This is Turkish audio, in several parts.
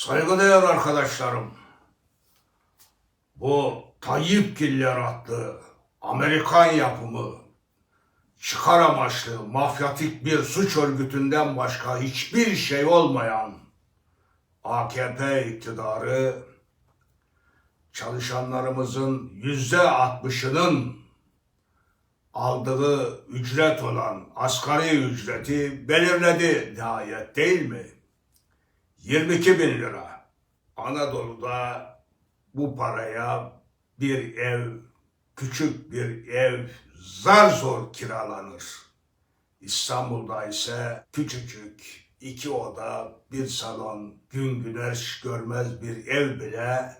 Saygıdeğer arkadaşlarım, bu Tayyip Giller adlı Amerikan yapımı çıkar amaçlı mafyatik bir suç örgütünden başka hiçbir şey olmayan AKP iktidarı çalışanlarımızın yüzde altmışının aldığı ücret olan asgari ücreti belirledi nihayet değil mi? 22 bin lira. Anadolu'da bu paraya bir ev, küçük bir ev zar zor kiralanır. İstanbul'da ise küçücük iki oda, bir salon, gün güneş görmez bir ev bile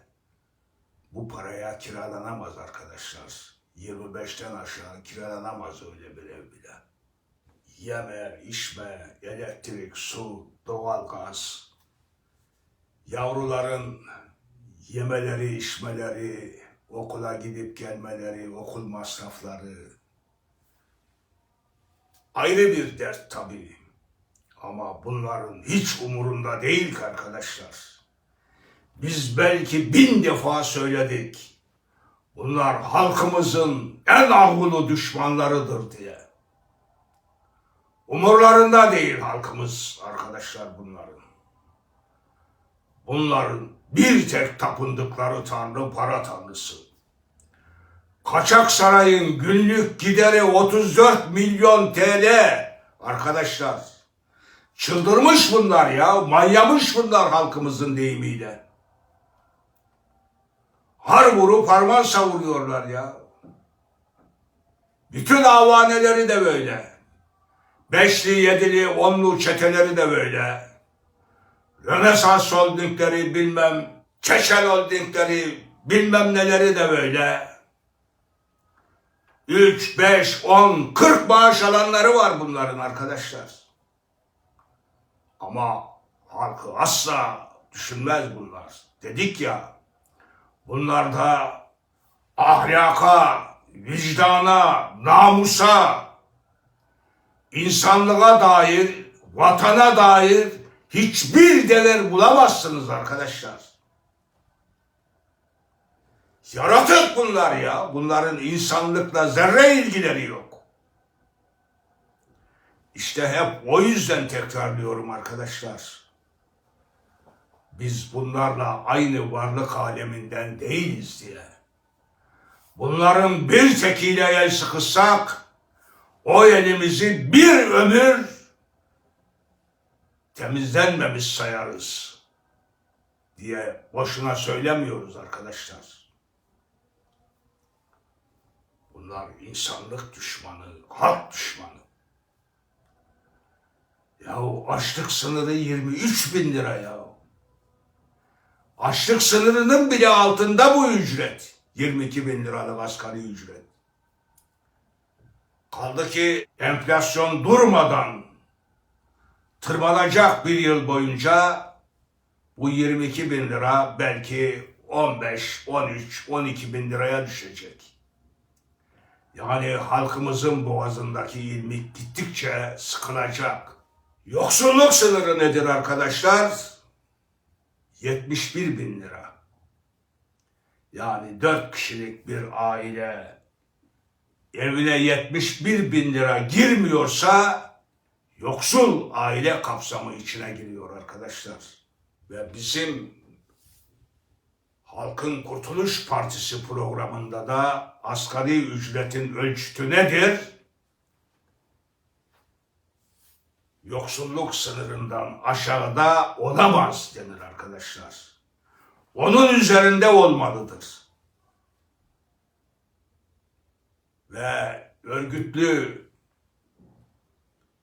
bu paraya kiralanamaz arkadaşlar. 25'ten aşağı kiralanamaz öyle bir ev bile. Yeme, içme, elektrik, su, doğalgaz, yavruların yemeleri, içmeleri, okula gidip gelmeleri, okul masrafları ayrı bir dert tabii. Ama bunların hiç umurunda değil ki arkadaşlar. Biz belki bin defa söyledik. Bunlar halkımızın en ahulu düşmanlarıdır diye. Umurlarında değil halkımız arkadaşlar bunların. Bunların bir tek tapındıkları tanrı para tanrısı. Kaçak Saray'ın günlük gideri 34 milyon TL. Arkadaşlar çıldırmış bunlar ya. Manyamış bunlar halkımızın deyimiyle. Har vurup harman savuruyorlar ya. Bütün avaneleri de böyle. Beşli, yedili, onlu çeteleri de böyle. Rönesans holdingleri bilmem, Çeşel holdingleri bilmem neleri de böyle. 3, 5, 10, 40 maaş alanları var bunların arkadaşlar. Ama halkı asla düşünmez bunlar. Dedik ya, bunlarda ahlaka, vicdana, namusa, insanlığa dair, vatana dair hiçbir değer bulamazsınız arkadaşlar. Yaratık bunlar ya. Bunların insanlıkla zerre ilgileri yok. İşte hep o yüzden tekrarlıyorum arkadaşlar. Biz bunlarla aynı varlık aleminden değiliz diye. Bunların bir tekiyle el sıkışsak o elimizi bir ömür temizlenmemiş sayarız diye boşuna söylemiyoruz arkadaşlar. Bunlar insanlık düşmanı, halk düşmanı. Yahu açlık sınırı 23 bin lira ya. Açlık sınırının bile altında bu ücret. 22 bin liralık asgari ücret. Kaldı ki enflasyon durmadan tırmanacak bir yıl boyunca bu 22 bin lira belki 15, 13, 12 bin liraya düşecek. Yani halkımızın boğazındaki ilmik gittikçe sıkılacak. Yoksulluk sınırı nedir arkadaşlar? 71 bin lira. Yani 4 kişilik bir aile evine 71 bin lira girmiyorsa yoksul aile kapsamı içine giriyor arkadaşlar. Ve bizim Halkın Kurtuluş Partisi programında da asgari ücretin ölçütü nedir? Yoksulluk sınırından aşağıda olamaz denir arkadaşlar. Onun üzerinde olmalıdır. Ve örgütlü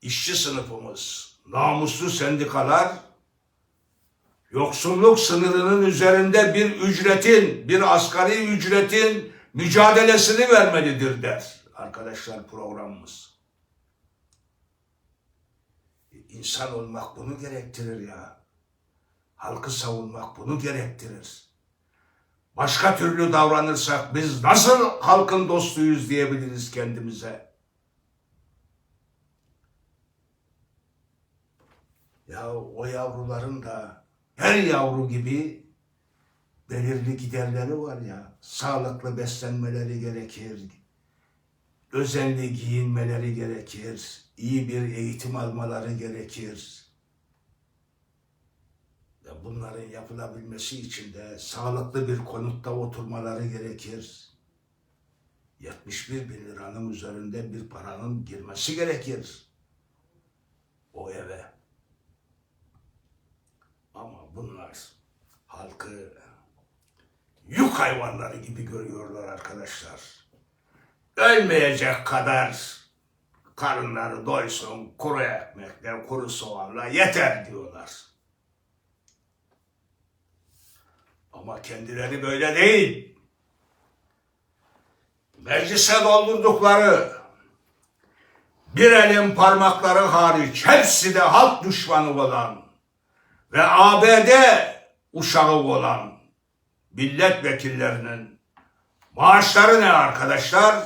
işçi sınıfımız, namuslu sendikalar yoksulluk sınırının üzerinde bir ücretin, bir asgari ücretin mücadelesini vermelidir der arkadaşlar programımız. İnsan olmak bunu gerektirir ya. Halkı savunmak bunu gerektirir. Başka türlü davranırsak biz nasıl halkın dostuyuz diyebiliriz kendimize. Ya o yavruların da her yavru gibi belirli giderleri var ya. Sağlıklı beslenmeleri gerekir. Özenli giyinmeleri gerekir. iyi bir eğitim almaları gerekir. Ve bunların yapılabilmesi için de sağlıklı bir konutta oturmaları gerekir. 71 bin liranın üzerinde bir paranın girmesi gerekir o eve. Bunlar halkı yük hayvanları gibi görüyorlar arkadaşlar. Ölmeyecek kadar karınları doysun, kuru ekmekle, kuru soğanla yeter diyorlar. Ama kendileri böyle değil. Meclise doldurdukları bir elin parmakları hariç hepsi de halk düşmanı olan ve ABD uşağı olan milletvekillerinin maaşları ne arkadaşlar?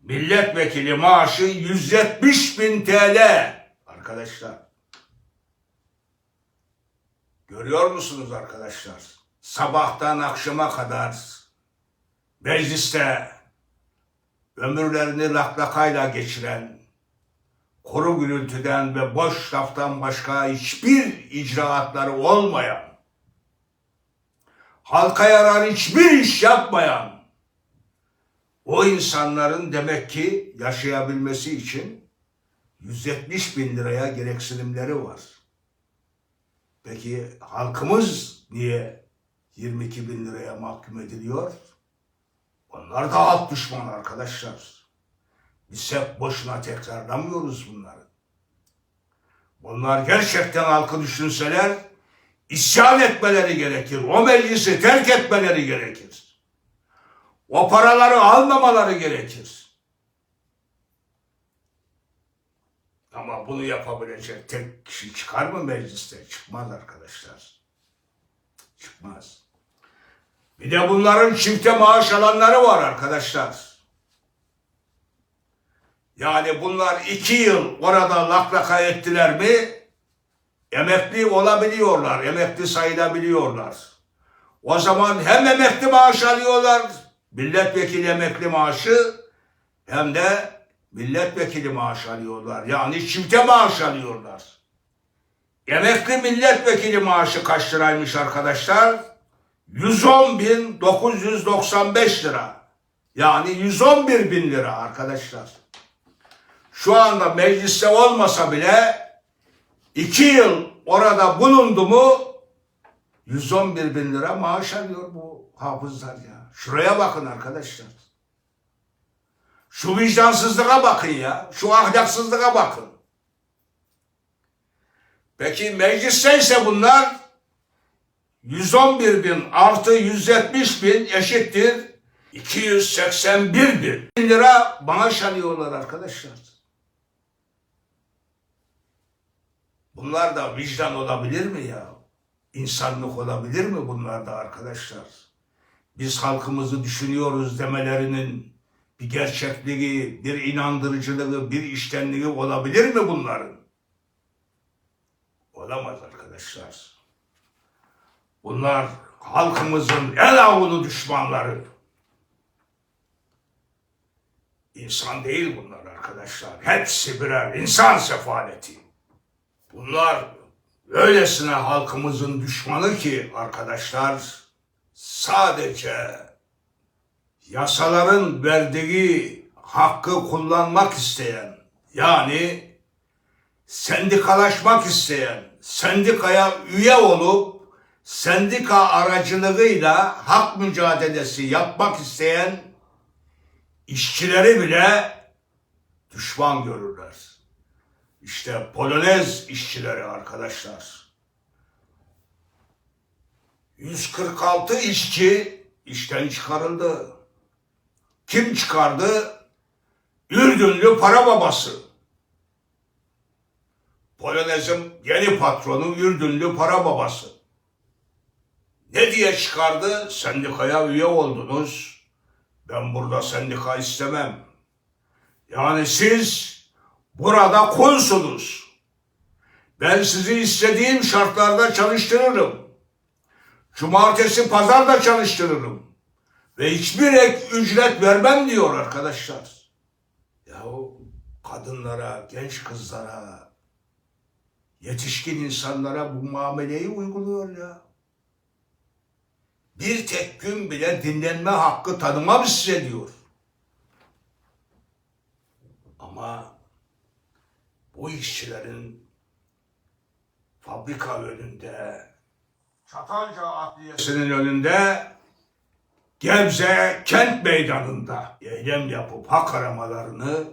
Milletvekili maaşı 170 bin TL arkadaşlar. Görüyor musunuz arkadaşlar? Sabahtan akşama kadar mecliste ömürlerini laklakayla geçiren, kuru gürültüden ve boş laftan başka hiçbir icraatları olmayan, halka yarar hiçbir iş yapmayan, o insanların demek ki yaşayabilmesi için 170 bin liraya gereksinimleri var. Peki halkımız niye 22 bin liraya mahkum ediliyor? Onlar da halk düşmanı arkadaşlar. Biz hep boşuna tekrarlamıyoruz bunları. Bunlar gerçekten halkı düşünseler isyan etmeleri gerekir. O meclisi terk etmeleri gerekir. O paraları almamaları gerekir. Ama bunu yapabilecek tek kişi çıkar mı mecliste? Çıkmaz arkadaşlar. Çıkmaz. Bir de bunların çifte maaş alanları var arkadaşlar. Yani bunlar iki yıl orada laklaka ettiler mi emekli olabiliyorlar, emekli sayılabiliyorlar. O zaman hem emekli maaş alıyorlar, milletvekili emekli maaşı hem de milletvekili maaş alıyorlar. Yani çifte maaş alıyorlar. Emekli milletvekili maaşı kaç liraymış arkadaşlar? 110.995 lira. Yani 111 bin lira arkadaşlar. Şu anda mecliste olmasa bile iki yıl orada bulundu mu 111 bin lira maaş alıyor bu hafızlar ya. Şuraya bakın arkadaşlar. Şu vicdansızlığa bakın ya. Şu ahlaksızlığa bakın. Peki mecliste ise bunlar 111 bin artı 170 bin eşittir 281 bin lira maaş alıyorlar arkadaşlar. Bunlar da vicdan olabilir mi ya? İnsanlık olabilir mi bunlar da arkadaşlar? Biz halkımızı düşünüyoruz demelerinin bir gerçekliği, bir inandırıcılığı, bir iştenliği olabilir mi bunların? Olamaz arkadaşlar. Bunlar halkımızın el avunu düşmanları. İnsan değil bunlar arkadaşlar. Hepsi birer insan sefaleti. Bunlar öylesine halkımızın düşmanı ki arkadaşlar sadece yasaların verdiği hakkı kullanmak isteyen yani sendikalaşmak isteyen, sendikaya üye olup sendika aracılığıyla hak mücadelesi yapmak isteyen işçileri bile düşman görürler. İşte Polonez işçileri arkadaşlar. 146 işçi işten çıkarıldı. Kim çıkardı? Ürdünlü para babası. Polonez'in yeni patronu Ürdünlü para babası. Ne diye çıkardı? Sendikaya üye oldunuz. Ben burada sendika istemem. Yani siz burada kulsunuz. Ben sizi istediğim şartlarda çalıştırırım. Cumartesi pazar da çalıştırırım. Ve hiçbir ek ücret vermem diyor arkadaşlar. Yahu kadınlara, genç kızlara, yetişkin insanlara bu muameleyi uyguluyor ya. Bir tek gün bile dinlenme hakkı tanımam size diyor. Ama bu işçilerin fabrika önünde, Çatalca Adliyesi'nin önünde, Gebze kent meydanında eylem yapıp hak aramalarını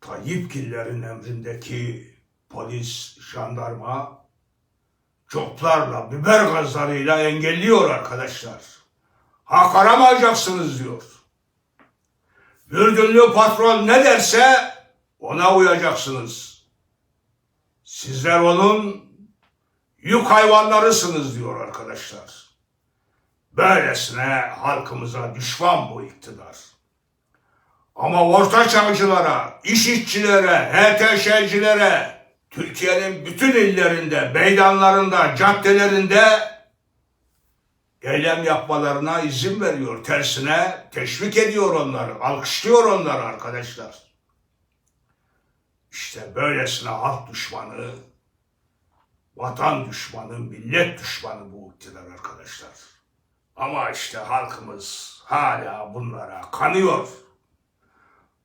Tayyipgillerin emrindeki polis, jandarma çoklarla, biber gazlarıyla engelliyor arkadaşlar. Hak aramayacaksınız diyor. Mürdünlü patron ne derse ona uyacaksınız. Sizler onun yük hayvanlarısınız diyor arkadaşlar. Böylesine halkımıza düşman bu iktidar. Ama orta çağcılara, iş işçilere, HTŞ'cilere, Türkiye'nin bütün illerinde, meydanlarında, caddelerinde eylem yapmalarına izin veriyor. Tersine teşvik ediyor onları, alkışlıyor onları arkadaşlar. İşte böylesine halk düşmanı, vatan düşmanı, millet düşmanı bu iktidar arkadaşlar. Ama işte halkımız hala bunlara kanıyor.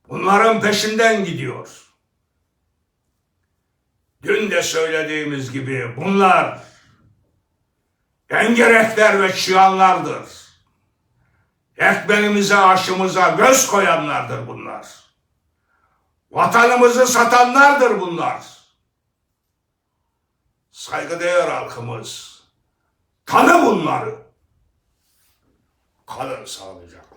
Bunların peşinden gidiyor. Dün de söylediğimiz gibi bunlar engerekler ve çıyanlardır. Ekmeğimize, aşımıza göz koyanlardır bunlar. Vatanımızı satanlardır bunlar. Saygıdeğer halkımız, tanı bunları. Kalın sağlıcakla.